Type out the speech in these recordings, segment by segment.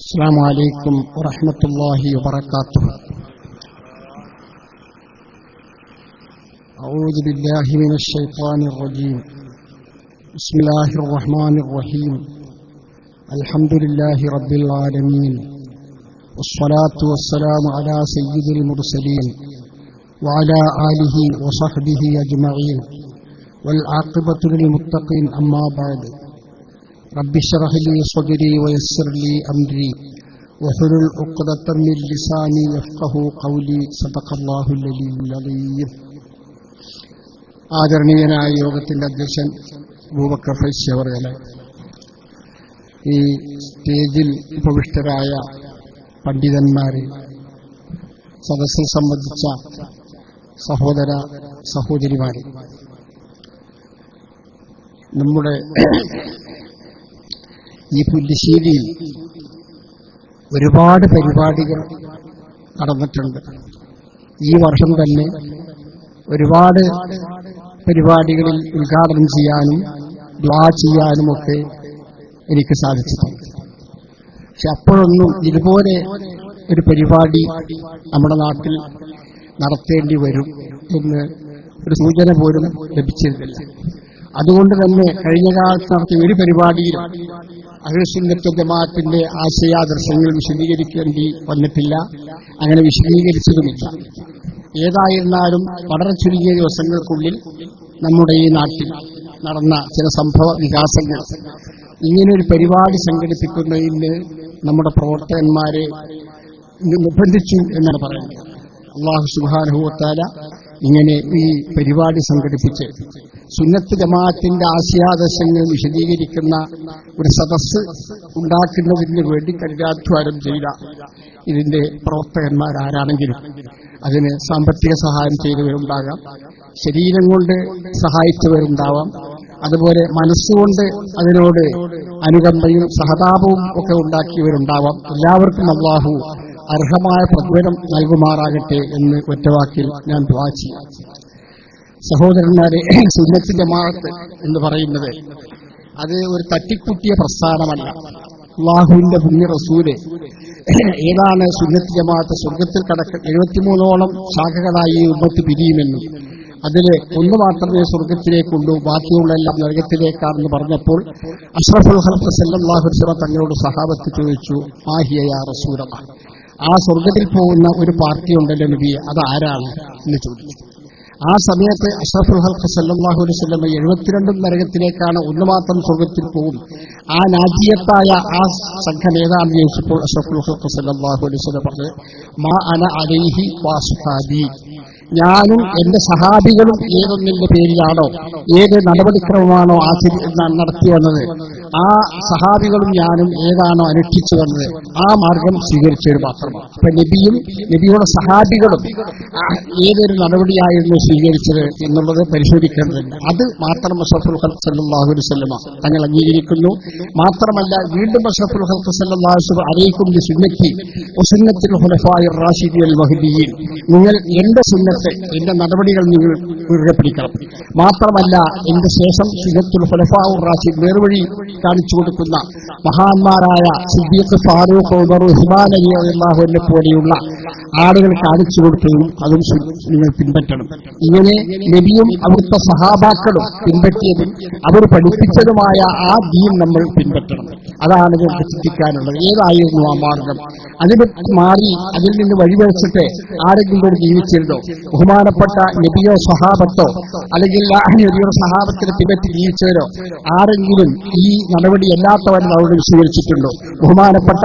السلام عليكم ورحمة الله وبركاته. أعوذ بالله من الشيطان الرجيم. بسم الله الرحمن الرحيم. الحمد لله رب العالمين. والصلاة والسلام على سيد المرسلين وعلى آله وصحبه أجمعين. والعاقبة للمتقين أما بعد. رب اشرح لي صدري ويسر لي أمري وحلل عقدة من لساني يفقه قولي صدق الله العلي العظيم ആദരണീയനായ യോഗത്തിന്റെ അധ്യക്ഷൻ ഭൂബക്കർ ഫൈസി അവറുകളെ ഈ സ്റ്റേജിൽ ഉപവിഷ്ടരായ പണ്ഡിതന്മാരെ സദസ്സിൽ സംബന്ധിച്ച സഹോദര സഹോദരിമാരെ നമ്മുടെ ഈ പുല്ലിശ്ശേരിയിൽ ഒരുപാട് പരിപാടികൾ നടന്നിട്ടുണ്ട്. ഈ വർഷം തന്നെ ഒരുപാട് പരിപാടികളിൽ ഉദ്ഘാടനം ചെയ്യാനും ദ്വാ ചെയ്യാനുമൊക്കെ എനിക്ക് സാധിച്ചിട്ടുണ്ട്. പക്ഷെ അപ്പോഴൊന്നും ഇതുപോലെ ഒരു പരിപാടി നമ്മുടെ നാട്ടിൽ നടത്തേണ്ടി വരും എന്ന് ഒരു സൂചന പോലും ലഭിച്ചിരുന്നില്ല. അതുകൊണ്ട് തന്നെ കഴിഞ്ഞ കാലത്ത് നടത്തിയ ഒരു പരിപാടിയിലും അഹിസുന്നത്ത ജമാഅത്തിന്റെ ആശയാദർശങ്ങൾ വിശദീകരിക്കേണ്ടി വന്നിട്ടില്ല. അങ്ങനെ വിശദീകരിച്ചതുമില്ല. ഏതായിരുന്നാലും വളരെ ചുരുങ്ങിയ ദിവസങ്ങൾക്കുള്ളിൽ നമ്മുടെ ഈ നാട്ടിൽ നടന്ന ചില സംഭവ വികാസങ്ങൾ. ഇങ്ങനൊരു പരിപാടി സംഘടിപ്പിക്കുന്നതിന് നമ്മുടെ പ്രവർത്തകന്മാരെ നിർബന്ധിച്ചു എന്നാണ് പറയുന്നത്. അള്ളാഹു സുബാനുഭവത്താല ഇങ്ങനെ ഈ പരിപാടി സംഘടിപ്പിച്ച് സുന്നത്ത് ജമാഅത്തിന്റെ ആശയാദർശങ്ങൾ വിശദീകരിക്കുന്ന ഒരു സദസ് ഉണ്ടാക്കുന്നതിന് വേണ്ടി കരുതാധ്വാനം ചെയ്ത ഇതിന്റെ പ്രവർത്തകന്മാരാരാണെങ്കിലും അതിന് സാമ്പത്തിക സഹായം ചെയ്തവരുണ്ടാകാം. ശരീരം കൊണ്ട് സഹായിച്ചവരുണ്ടാവാം. അതുപോലെ മനസ്സുകൊണ്ട് അതിനോട് അനുകമ്പയും സഹതാപവും ഒക്കെ ഉണ്ടാക്കിയവരുണ്ടാവാം. എല്ലാവർക്കും അള്ളാഹു അർഹമായ പ്രതിഫലം നൽകുമാറാകട്ടെ എന്ന് ഒറ്റവാക്കിൽ ഞാൻ ചെയ്യാം. സഹോദരന്മാരെ സുന്നത്തിന്റെ ജമാഅത്ത് എന്ന് പറയുന്നത് അത് ഒരു തട്ടിക്കുട്ടിയ പ്രസ്ഥാനമല്ല. അള്ളാഹുവിന്റെ പുണ്യ റസൂൽ ഏതാണ് സുന്നത്ത് ജമാഅത്ത് സ്വർഗത്തിൽ കടക്ക എഴുപത്തിമൂന്നോളം ശാഖകളായി ഉമ്മത്ത് പിരിയുമെന്നും അതിൽ ഒന്ന് മാത്രമേ സ്വർഗത്തിലേക്കുള്ളൂ ബാക്കിയുള്ള എല്ലാം നരകത്തിലേക്കാണെന്ന് പറഞ്ഞപ്പോൾ അഷ്റഫുൽ ഹൽഫ് സല്ലാഹു തങ്ങളോട് സഹാബത്ത് ചോദിച്ചു മാഹിയ റസൂലമ ആ സ്വർഗത്തിൽ പോകുന്ന ഒരു പാർട്ടി ഉണ്ടല്ലോ നബിയെ അത് ആരാണ്? എന്ന് ചോദിച്ചു. ആ സമയത്ത് അഷ്റഫുൽ ഹൽഖ് സല്ലാഹു അലൈഹി സ്വലം എഴുപത്തിരണ്ടും നരകത്തിലേക്കാണ് ഒന്ന് മാത്രം സ്വർഗത്തിൽ പോകും ആ നാജീയത്തായ ആ സംഘം ഏതാണെന്ന് ചോദിച്ചപ്പോൾ അഷ്റഫുൽ ഹൽഖ് സല്ലാഹു അലൈഹി സ്വലം പറഞ്ഞത് മാ അന അലൈഹി വാസുഹാബി ഞാനും എന്റെ സഹാബികളും ഏതൊന്നിന്റെ പേരിലാണോ ഏത് നടപടിക്രമമാണോ ആചരി നടത്തി ആ സഹാബികളും ഞാനും ഏതാണോ അനുഷ്ഠിച്ചു വന്നത്? ആ മാർഗം സ്വീകരിച്ചത് മാത്രമാണ് അപ്പൊ നബിയും നബിയുടെ സഹാബികളും ഏതൊരു നടപടിയായിരുന്നു സ്വീകരിച്ചത് എന്നുള്ളത് പരിശോധിക്കേണ്ടതുണ്ട്. അത് മാത്രം അഷഫുൽ ഹൽക്ക് സല്ലാഹു സ്വല്ലമ തങ്ങൾ അംഗീകരിക്കുന്നു. മാത്രമല്ല വീണ്ടും അഷഫുൽ ഹൽക്ക് സല്ലാഹു അറിയിക്കും സുന്നത്തി സുന്നത്തിൽ ഹുലഫായ റാഷിദി അൽ നിങ്ങൾ എന്റെ സുന്നത്ത് എന്റെ നടപടികൾ നിങ്ങൾ പിടിക്കണം. മാത്രമല്ല എന്റെ ശേഷം സുന്നത്തുൽ ഹുലഫാവുർ റാഷിദ് നേർവഴി കാണിച്ചു കൊടുക്കുന്ന മഹാന്മാരായ സിദ്ദീഖ് ഫാറൂഖ് ഉമർ ഉസ്മാൻ അലി അള്ളാഹുവിനെ പോലെയുള്ള ആളുകൾ കാണിച്ചു കൊടുക്കുകയും അതും നിങ്ങൾ പിൻപറ്റണം. ഇങ്ങനെ നബിയും അവിടുത്തെ സഹാബാക്കളും പിൻപറ്റിയതും അവർ പഠിപ്പിച്ചതുമായ ആ ദീൻ നമ്മൾ പിൻപറ്റണം. അതാണ് നമുക്ക് ചിന്തിക്കാനുള്ളത് ഏതായിരുന്നു ആ മാർഗം? അതിന് മാറി അതിൽ നിന്ന് വഴിവെച്ചിട്ട് ആരെങ്കിലും കൂടി ജീവിച്ചിരുന്നോ? ബഹുമാനപ്പെട്ട നബിയോ സഹാബത്തോ അല്ലെങ്കിൽ നബിയോ സഹാബത്തിന് പിൻപറ്റി ജീവിച്ചവരോ? ആരെങ്കിലും ഈ നടപടി അല്ലാത്തവരും അവിടെ സ്വീകരിച്ചിട്ടുണ്ടോ? ബഹുമാനപ്പെട്ട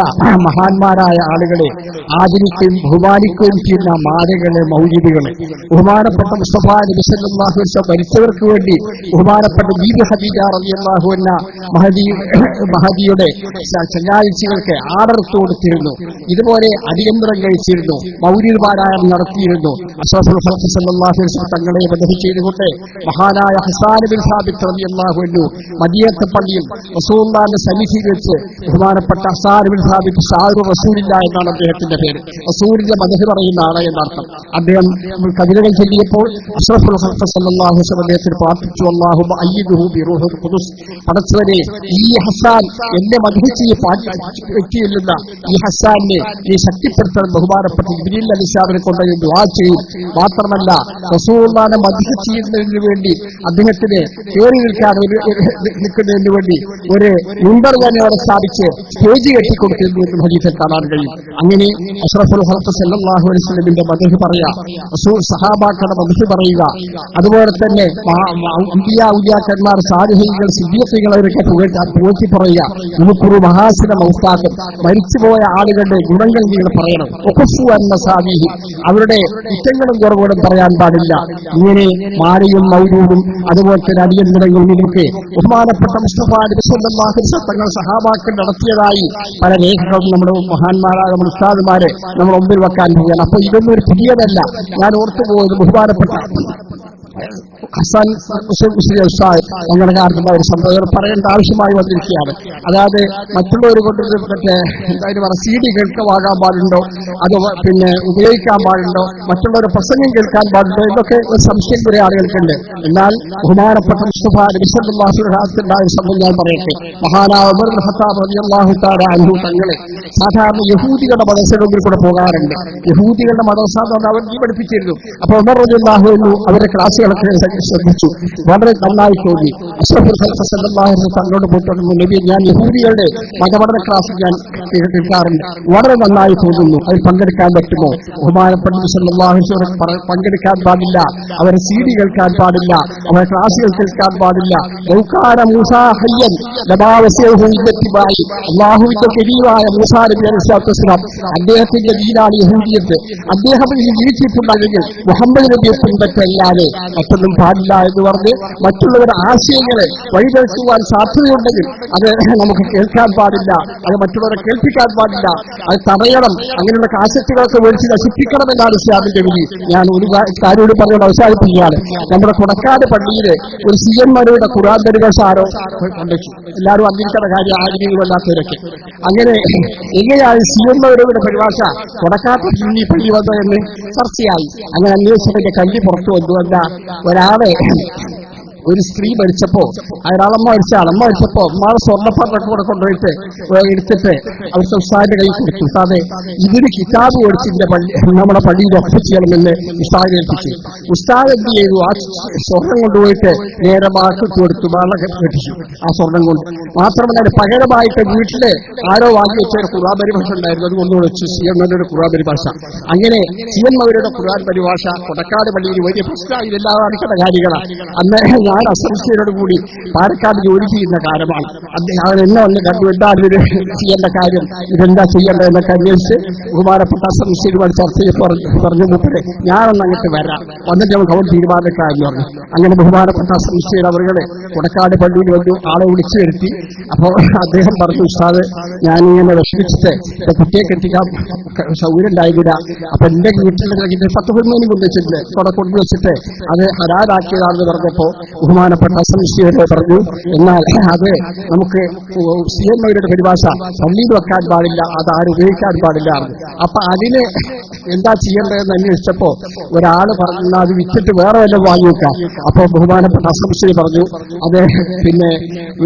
മഹാന്മാരായ ആളുകളെ ആദരിക്കുകയും ബഹുമാനിക്കുകയും ചെയ്യുന്ന മാതകളെ മൗലികളെ ബഹുമാനപ്പെട്ട മുസ്തഫ നബിസല്ലാഹു ഭരിച്ചവർക്ക് വേണ്ടി ബഹുമാനപ്പെട്ട ദീപ് ഹദീജ റളിയല്ലാഹു എന്ന മഹദി മഹദിയുടെ ചങ്ങാഴ്ചകൾക്ക് ആടർത്ത് കൊടുത്തിരുന്നു ഇതുപോലെ അടിയന്തരം കഴിച്ചിരുന്നു. മൗലിക പാരായണം നടത്തിയിരുന്നു തങ്ങളെ ബന്ധം ചെയ്തുകൊണ്ട് മഹാനായ ഹസാനബിൻ സാബിത്ത് മദിയത്തെ പള്ളിയിൽ റസൂലുള്ളാഹിന്റെ സന്നിധിയിൽ വെച്ച് ബഹുമാനപ്പെട്ട ഹസാനബിൻ സാബിത്ത് ഷാറു റസൂലില്ല എന്നാണ് അദ്ദേഹത്തിന്റെ പേര്. റസൂലിന്റെ മദഹ് പറയുന്ന ആളെ എന്നർത്ഥം. അദ്ദേഹം കവിതകൾ ചൊല്ലിയപ്പോൾ അദ്ദേഹത്തിന് പ്രാർത്ഥിച്ചു അള്ളാഹു അയ്യിദുഹു ബിറൂഹിൽ പടച്ചവനെ ഈ ഹസാൻ എന്നെ എന്റെ മതിച്ച് വ്യക്തിയില്ലെന്ന ഈ ഹസാനെ ഈ ശക്തിപ്പെടുത്താൻ ബഹുമാനപ്പെട്ട ഇബിനിൽ അലിസ്ലാമിനെ കൊണ്ട് ദുആ ചെയ്യും മാത്രമല്ല റസൂള്ളാനെ ചെയ്യുന്നതിന് വേണ്ടി അദ്ദേഹത്തിന് കയറി നിൽക്കാൻ ഒരു നിൽക്കുന്നതിന് വേണ്ടി ഒരു മുമ്പർ തന്നെ അവിടെ സ്ഥാപിച്ച് സ്റ്റേജ് കെട്ടിക്കൊടുത്തിരുന്നു ഹദീസിൽ കാണാൻ കഴിയും. അങ്ങനെ അഷ്റഫുൽ ഹൽക്ക് സല്ലല്ലാഹു അലൈഹി വസല്ലമിന്റെ മദഹ് പറയാ റസൂൽ സഹാബാക്കളുടെ മധുഹ് പറയുക. അതുപോലെ തന്നെ അമ്പിയ ഉദ്യാക്കന്മാർ അവരൊക്കെ പുകഴ്ത്താൻ പുകഴ്ത്തി പറയുക. നമുക്കൊരു മഹാസിന മൗത്താക്കും മരിച്ചുപോയ ആളുകളുടെ ഗുണങ്ങൾ നിങ്ങൾ പറയണം. ഒപ്പസു എന്ന സാമീഹി അവരുടെ കുറ്റങ്ങളും കുറവുകളും പറയാൻ പാടില്ല. ഇങ്ങനെ മാലയും മൗരൂടും അതുപോലെ തന്നെ അടിയന്തരങ്ങളും ഇതൊക്കെ ബഹുമാനപ്പെട്ട മുസ്തഫ നബിസല്ലാഹു തങ്ങൾ സഹാബാക്കൾ നടത്തിയതായി പല രേഖകളും നമ്മുടെ മഹാന്മാരായ നമ്മുടെ ഉസ്താദുമാരെ നമ്മൾ മുമ്പിൽ വെക്കാൻ പോവുകയാണ്. അപ്പൊ ഇതൊന്നും ഒരു പുതിയതല്ല. ഞാൻ ഓർത്തുപോയത് ബഹുമാനപ്പെട്ട ഹസാൻ ഞങ്ങളുടെ കാലത്തുള്ള ഒരു സംഭവം പറയേണ്ട ആവശ്യമായി വന്നിരിക്കുകയാണ്. അതായത് മറ്റുള്ളവർ കൊണ്ട് ഇത് മറ്റേ എന്തായാലും പറ സി ഡി കേൾക്കമാകാൻ പാടുണ്ടോ? അത് പിന്നെ ഉപയോഗിക്കാൻ പാടുണ്ടോ? മറ്റുള്ളവരെ പ്രസംഗം കേൾക്കാൻ പാടുണ്ടോ? ഇതൊക്കെ ഒരു സംശയം കുറെ ആളുകൾക്കുണ്ട്. എന്നാൽ ബഹുമാനപ്പെട്ട മുസ്തഫ നബിസ്വല്ലാഹുണ്ടായ ഒരു സംഭവം ഞാൻ പറയട്ടെ. അൻഹു തങ്ങളെ സാധാരണ യഹൂദികളുടെ മതസ്ഥലങ്ങളിൽ കൂടെ പോകാറുണ്ട്. യഹൂദികളുടെ മതസാധാരണ അവർ ഈ പഠിപ്പിച്ചിരുന്നു. അപ്പൊ ഉമർ അൻഹു അവരുടെ ക്ലാസ്സുകളൊക്കെ ശ്രദ്ധിച്ചു. വളരെ നന്നായി തോന്നി. അഷ്റഫുൽ തങ്ങളോട് പോയിട്ടുണ്ടെന്ന് നബി ഞാൻ യഹൂദികളുടെ മതപഠന ക്ലാസ് ഞാൻ കേൾക്കാറുണ്ട് വളരെ നന്നായി തോന്നുന്നു. അതിൽ പങ്കെടുക്കാൻ പറ്റുമോ? ബഹുമാനപ്പെട്ട പറ- പങ്കെടുക്കാൻ പാടില്ല. അവരെ സി ഡി കേൾക്കാൻ പാടില്ല. അവരെ ക്ലാസ്സുകൾ കേൾക്കാൻ പാടില്ല. അദ്ദേഹത്തിന്റെ വീടാണ് യഹൂദിയത്ത് അദ്ദേഹം ജീവിച്ചിട്ടുണ്ടെങ്കിൽ മുഹമ്മദ് നബിയെ പിൻപറ്റല്ലാതെ മറ്റൊന്നും എന്ന് പറഞ്ഞ് മറ്റുള്ളവരുടെ ആശയങ്ങളെ വഴിതെളിക്കുവാൻ സാധ്യതയുണ്ടെങ്കിൽ അത് നമുക്ക് കേൾക്കാൻ പാടില്ല അത് മറ്റുള്ളവരെ കേൾപ്പിക്കാൻ പാടില്ല അത് തടയണം. അങ്ങനെയുള്ള കാശത്തുകളൊക്കെ മേടിച്ച് നശിപ്പിക്കണം എന്നാണ് ഇസ്ലാമിന്റെ വിധി. ഞാൻ ഒരു കാര്യോട് പറഞ്ഞുകൊണ്ട് അവസാനിപ്പിക്കുകയാണ്. നമ്മുടെ കൊടക്കാട് പള്ളിയിലെ ഒരു സി എൻമാരുടെ ഖുറാൻ പരിഭാഷ സാരോ കണ്ടെച്ചു. എല്ലാവരും അന്വേഷിക്കുന്ന കാര്യം ആഗ്രഹമല്ലാത്തവരൊക്കെ അങ്ങനെ എങ്ങനെയാണ് സി എൻമാരുടെ പരിഭാഷ? കൊടക്കാട്ട് പള്ളി പള്ളി വന്നതെന്ന് ചർച്ചയായി. അങ്ങനെ അന്വേഷണത്തിന്റെ കല്ലി പുറത്തു വന്നു എന്താ ഒരാളെ করে ഒരു സ്ത്രീ മരിച്ചപ്പോ അയാളമ്മ മരിച്ച അളമ്മ മരിച്ചപ്പോ അമ്മാളെ സ്വർണപ്പാട്ടൊക്കെ കൂടെ കൊണ്ടുപോയിട്ട് എടുത്തിട്ട് അവർ ഉസ്താദിന്റെ കയ്യിൽ കൊടുത്തു. ഉസ്താദെ ഇതിന് കിതാബ് മേടിച്ച് ഇതിന്റെ പള്ളി നമ്മുടെ പള്ളിയിൽ ഒപ്പ് ചെയ്യണമെന്ന് ഉസ്താദിനെ ഏൽപ്പിച്ചു. ഉസ്താദ് എന്ത് ചെയ്തു? ആ സ്വർണം കൊണ്ടുപോയിട്ട് നേരെ വാക്കിട്ട് കൊടുത്തു വെള്ളം കെട്ടിച്ചു ആ സ്വർണം കൊണ്ട്. മാത്രമല്ല പകരമായിട്ട് വീട്ടിൽ ആരോ വാങ്ങി വെച്ച ഒരു ഖുറാൻ പരിഭാഷ ഉണ്ടായിരുന്നു. അത് കൊണ്ടു വെച്ചു സി എം ഒരു ഖുറാൻ പരിഭാഷ. അങ്ങനെ സി എം ഖുറാൻ പരിഭാഷ കൊടക്കാട് പള്ളിയിൽ വലിയ പ്രശ്നമായി. ഇതെല്ലാം നടക്കുന്ന കാര്യങ്ങളാണ്. അന്ന് ഞാൻ അസംസ്കരോട് കൂടി പാലക്കാട് ജോലി ചെയ്യുന്ന കാലമാണ്. അദ്ദേഹം എന്നെ വന്ന് കണ്ടു എന്താണ് ചെയ്യേണ്ട കാര്യം? ഇതെന്താ ചെയ്യേണ്ടത് എന്നൊക്കെ അന്വേഷിച്ച് ബഹുമാനപ്പെട്ട അസംസ്കരുമായിട്ട് ചർച്ച ചെയ്ത് പറഞ്ഞു മുപ്പേ ഞാനൊന്ന് അങ്ങോട്ട് വരാം. വന്നിട്ട് നമുക്ക് അവൻ തീരുമാനക്കാരെന്ന് പറഞ്ഞു അങ്ങനെ ബഹുമാനപ്പെട്ട അസംസ്കർ അവരുടെ കൊടക്കാട് പള്ളിയിൽ വന്നു ആളെ വിളിച്ചു വരുത്തി. അപ്പോൾ അദ്ദേഹം പറഞ്ഞു ഉസ്താദ് ഞാനിങ്ങനെ വിഷമിച്ചിട്ട് കുട്ടിയെ കെട്ടിക്കാൻ സൗകര്യം ഉണ്ടായിരുന്നില്ല. അപ്പൊ എന്റെ വീട്ടിൽ പത്ത് കുടുംബം കൊണ്ടുവച്ചിട്ട് അവിടെ കൊണ്ടുവച്ചിട്ട് അത് ഹരാരാക്കിയതാണെന്ന് പറഞ്ഞപ്പോ ബഹുമാനപ്പെട്ട അസംസ്കരെ പറഞ്ഞു എന്നാൽ അത് നമുക്ക് സി എം ഐയുടെ പരിഭാഷ പള്ളിയിൽ വെക്കാൻ പാടില്ല അത് ആരും ഉപയോഗിക്കാൻ പാടില്ല. അപ്പൊ അതിന് എന്താ ചെയ്യേണ്ടതെന്ന് അന്വേഷിച്ചപ്പോ ഒരാൾ പറഞ്ഞു "എന്നാ അത് വിറ്റിട്ട് വേറെ വല്ലതും വാങ്ങി വെക്കാം. അപ്പൊ ബഹുമാനപ്പെട്ട അസംശയ പറഞ്ഞു അത് പിന്നെ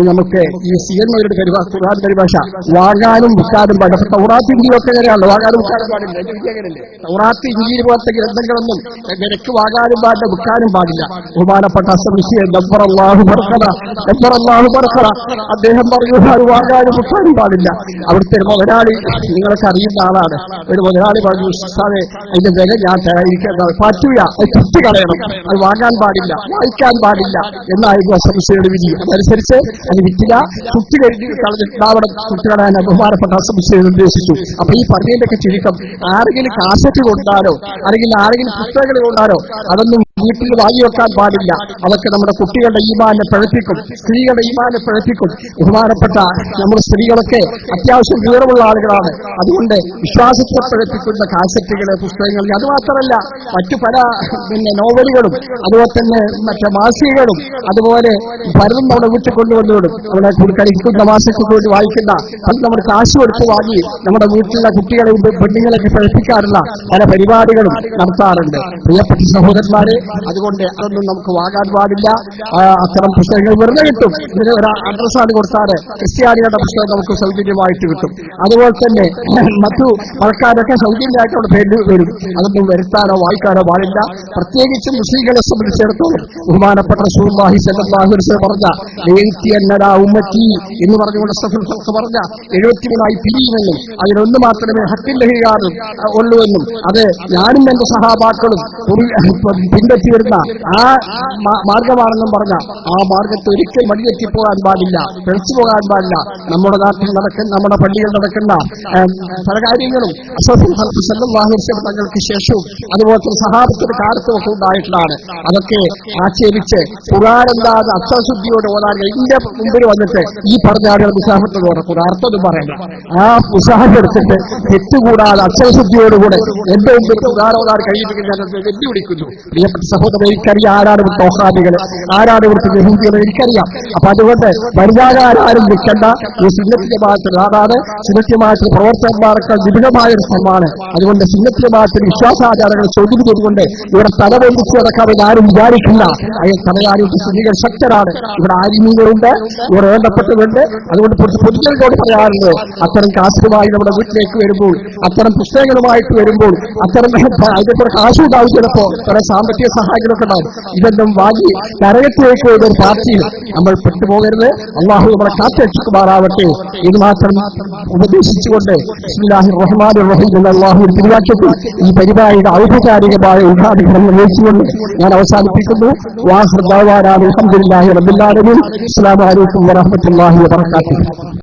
നമുക്ക് ഈ സി എം ഐയുടെ പരിഭാഷ ഖുർആൻ പരിഭാഷ വാങ്ങാനും വിൽക്കാനും പാടില്ല. അപ്പൊ തൗറാത്ത് ഇഞ്ചിയൊക്കെ എങ്ങനെയാണല്ലോ? വാങ്ങാനും വിൽക്കാനും പാടില്ല. ഇന്ത്യയിൽ തൗറാത്ത് ഇഞ്ചിയിൽ പോലത്തെ ഗ്രന്ഥങ്ങളൊന്നും നിരക്ക് വാങ്ങാനും പാടില്ല വിൽക്കാനും പാടില്ല. ബഹുമാനപ്പെട്ട അസംസ്കരി അദ്ദേഹം പറഞ്ഞു ഒരു വാങ്ങാനും മുട്ടാനും പാടില്ല. അവിടുത്തെ മുതലാളി നിങ്ങൾക്ക് അറിയുന്ന ആളാണ്. ഒരു മുതലാളി പറഞ്ഞു സാറേ അതിന്റെ വില ഞാൻ തരാതിരിക്കുന്നത് പറ്റൂല. അത് ചുറ്റി കളയണം. അത് വാങ്ങാൻ പാടില്ല വായിക്കാൻ പാടില്ല. എന്നായിരുന്നു അസംശയുടെ വിധി. അതനുസരിച്ച് അത് വിറ്റില്ല. ചുറ്റി കഴിഞ്ഞ് കളഞ്ഞിട്ടുണ്ടാവണം ചുറ്റി കളയാൻ ബഹുമാനപ്പെട്ട അസംശയം നിർദ്ദേശിച്ചു. അപ്പൊ ഈ പറഞ്ഞതിന്റെയൊക്കെ ചുരുക്കം ആരെങ്കിലും കാസറ്റ് കൊണ്ടാലോ അല്ലെങ്കിൽ ആരെങ്കിലും പുസ്തകങ്ങൾ കൊണ്ടാലോ അതൊന്നും വീട്ടിൽ വായി വെക്കാൻ പാടില്ല. അതൊക്കെ നമ്മുടെ കുട്ടികളുടെ ഈമാനെ പിഴപ്പിക്കും സ്ത്രീകളുടെ ഈമാനെ പിഴപ്പിക്കും ബഹുമാനപ്പെട്ട നമ്മുടെ സ്ത്രീകളൊക്കെ അത്യാവശ്യം വീറമുള്ള ആളുകളാണ്. അതുകൊണ്ട് വിശ്വാസത്തെ പിഴപ്പിക്കുന്ന കാസറ്റുകൾ പുസ്തകങ്ങൾ അത് മാത്രമല്ല മറ്റു പല പിന്നെ നോവലുകളും അതുപോലെ തന്നെ മറ്റു മാസികകളും അതുപോലെ പലതും നമ്മുടെ വീട്ടിൽ കൊണ്ടുവന്നുവിടും നമ്മുടെ കഴിക്കുന്ന മാസത്തിൽ വേണ്ടി വായിക്കുന്ന അത് നമ്മുടെ കാശ് കൊടുത്ത് വാങ്ങി നമ്മുടെ വീട്ടിലുള്ള കുട്ടികളെ പെണ്ണുങ്ങളൊക്കെ പഴപ്പിക്കാറുള്ള പല പരിപാടികളും നടത്താറുണ്ട്. പ്രിയപ്പെട്ട സഹോദരന്മാരെ അതുകൊണ്ട് അതൊന്നും നമുക്ക് വാങ്ങാൻ പാടില്ല. അത്തരം പുസ്തകങ്ങൾ വെറുതെ കിട്ടും. ഇതിന് ഒരു അഡ്രസ്സാണ് കൊടുത്താൽ ക്രിസ്ത്യാനികളുടെ പുസ്തകം നമുക്ക് സൗജന്യമായിട്ട് കിട്ടും. അതുപോലെ തന്നെ മറ്റു ആൾക്കാരൊക്കെ സൗജന്യമായിട്ട് പേര് വരും. അതൊന്നും വരുത്താനോ വായിക്കാനോ പാടില്ല. പ്രത്യേകിച്ച് മുസ്ലിങ്ങളെ സംബന്ധിച്ചിടത്തോളം ബഹുമാനപ്പെട്ട അലൈഹി വസല്ലം പറഞ്ഞ "ലയത്തി അന്നരാ ഉമ്മത്തി എന്ന് പറഞ്ഞുകൊണ്ട് സഫൽ ഫൽക്ക് പറഞ്ഞ എഴുപത്തിമൂന്നായി പിരിയുമെന്നും അതിനൊന്ന് മാത്രമേ ഹക്കിൻ ലഹികാറും ഉള്ളൂ എന്നും. അത് ഞാനും എന്റെ സഹാബാക്കളും പുറി- പിൻപറ്റി വരുന്ന ആ മാർഗമാണെന്നും പറഞ്ഞ ആ മാർഗത്തെ ഒരിക്കലും വഴിതെറ്റിപ്പോകാൻ പാടില്ല പിഴച്ചു പോകാൻ പാടില്ല. നമ്മുടെ നാട്ടിൽ നടക്കുന്ന നമ്മുടെ പള്ളികൾ നടക്കുന്ന പല കാര്യങ്ങളും വസല്ലം തങ്ങൾക്ക് ശേഷവും അതുപോലെ തന്നെ സഹാബത്തിന്റെ കാലത്തും ഒക്കെ ഉണ്ടായിട്ടുള്ളതാണ്. അതൊക്കെ ആക്ഷേപിച്ച് ഖുർആാനെന്താതെ അർത്ഥശുദ്ധിയോട് ഓതാൻ എന്റെ മുമ്പിൽ വന്നിട്ട് ഈ പറഞ്ഞ ആളുകൾ മുസാഫത്ത് ഖുർആൻ അർത്ഥമൊന്നും പറയണ്ട. ആ മുസാഫ് എടുത്തിട്ട് തെറ്റുകൂടാതെ അക്ഷരശുദ്ധിയോടുകൂടെ എന്റെ മുമ്പിൽ ഖുർആൻ ഓതാൻ കഴിയുമെങ്കിൽ ഞാൻ വെല്ലുവിളിക്കുന്നു. പ്രിയപ്പെട്ട സഹോദരൻ എനിക്കറിയാം ആരാണ് ഇവിടുത്തെ ഓഹാദികൾ ആരാണ് ഇവിടുത്തെ യഹൂദികൾ എനിക്കറിയാം. അപ്പൊ അതുകൊണ്ട് വരുതാകാരും നിൽക്കേണ്ട. ഈ സുന്നത്തിയമായത്തിൽ അതാണ് സുന്നത്തിയമായത്തിൽ പ്രവർത്തകന്മാർക്ക് വിപുലമായ ഒരു സ്ഥലമാണ്. അതുകൊണ്ട് സുന്നത്തിയമായത്തിൽ വിശ്വാസാചാരങ്ങൾ ചോദ്യം ചെയ്തുകൊണ്ട് ഇവിടെ തലവൊന്നിച്ച് നടക്കാമെന്ന് ആരും വിചാരിക്കില്ല. അയൽ തലകാര്യത്തിൽ സ്ത്രീകൾ ശക്തരാണ്. ഇവിടെ ആരിമീകളുണ്ട് ഇവിടെ വേണ്ടപ്പെട്ടവരുണ്ട്. അതുകൊണ്ട് പൊതു- പൊതുജനങ്ങളോട് പറയാറുണ്ട് അത്തരം കാശുമായി നമ്മുടെ വീട്ടിലേക്ക് വരുമ്പോൾ അത്തരം പുസ്തകങ്ങളുമായിട്ട് വരുമ്പോൾ അത്തരം അതിന്റെ കൂടെ കാശ് ഉണ്ടാവും ചിലപ്പോ കുറെ സാമ്പത്തിക ഉണ്ടാവും ഇതെല്ലാം വാങ്ങി നരകത്തിലേക്ക് പോയത് ഒരു പാർട്ടിയിൽ നമ്മൾ പെട്ടുപോകരുത്. അള്ളാഹു നമ്മളെ കാത്തുരക്ഷിക്കുമാറാവട്ടെ. ഇത് മാത്രം ഉപദേശിച്ചുകൊണ്ട് ബിസ്മില്ലാഹിർ റഹ്മാൻ റഹീം എന്ന അള്ളാഹു തിരുവാക്യത്തിൽ ഈ പരിപാടിയുടെ ഔപചാരികമായ ഉദ്ഘാടനം നിർവഹിച്ചുകൊണ്ട് ഞാൻ അവസാനിപ്പിക്കുന്നു. വാഹൃദാവാനാണ് അലഹമുല്ലാഹി റബ്ബിൽ ആലമീൻ. അസ്സലാമു അലൈക്കും വറഹ്മത്തുള്ളാഹി വബറകാതുഹു.